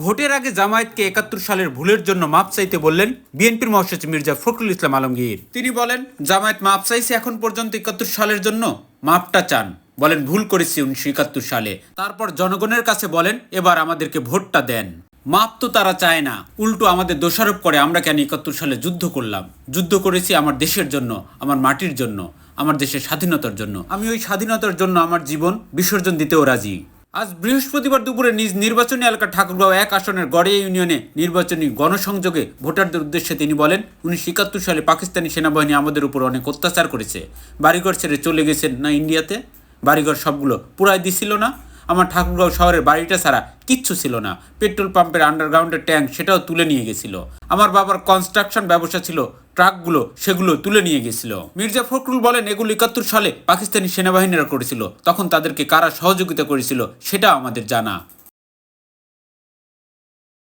ভোটের আগে জামায়াতকে একাত্তর সালের ভুলের জন্য মাপ চাইতে বললেন বিএনপির মহাসচিব মির্জা ফখরুল ইসলাম আলমগীর। তিনি বলেন, জামায়াত মাপ চাইছে এখন পর্যন্ত একাত্তর সালের জন্য, মাপটা চান। বলেন, ভুল করেছি উনিশশো একাত্তর সালে। তারপর জনগণের কাছে বলেন, এবার আমাদেরকে ভোটটা দেন। মাপ তো তারা চায় না। উল্টো আমাদের দোষারোপ করে, আমরা কেন একাত্তর সালে যুদ্ধ করলাম? যুদ্ধ করেছি আমার দেশের জন্য, আমার মাটির জন্য, আমার দেশের স্বাধীনতার জন্য। আমি ওই স্বাধীনতার জন্য আমার জীবন বিসর্জন দিতেও রাজি। আজ বৃহস্পতিবার দুপুরে নিজ নির্বাচনী এলাকা ঠাকুরগাঁও এক আসনের গড়িয়া ইউনিয়নে নির্বাচনী গণসংযোগে ভোটারদের উদ্দেশ্যে তিনি বলেন, উনিশশো একাত্তর সালে পাকিস্তানি সেনাবাহিনী আমাদের উপর অনেক অত্যাচার করেছে। বাড়িঘর ছেড়ে চলে গেছেন না ইন্ডিয়াতে? বাড়িঘর সবগুলো পুরাই দিছিল না? আমার ঠাকুরগাঁও শহরের বাড়িটা ছাড়া কিচ্ছু ছিল না। পেট্রোল পাম্পের আন্ডারগ্রাউন্ডের ট্যাঙ্ক সেটাও তুলে নিয়ে গেছিল। আমার বাবার কনস্ট্রাকশন ব্যবসা ছিল, ট্রাকগুলো সেগুলো তুলে নিয়ে গেছিল। মির্জা ফখরুল বলেন, এগুলো একাত্তর সালে পাকিস্তানি সেনাবাহিনীরা করেছিল। তখন তাদেরকে কারা সহযোগিতা করেছিল, সেটা আমাদের জানা।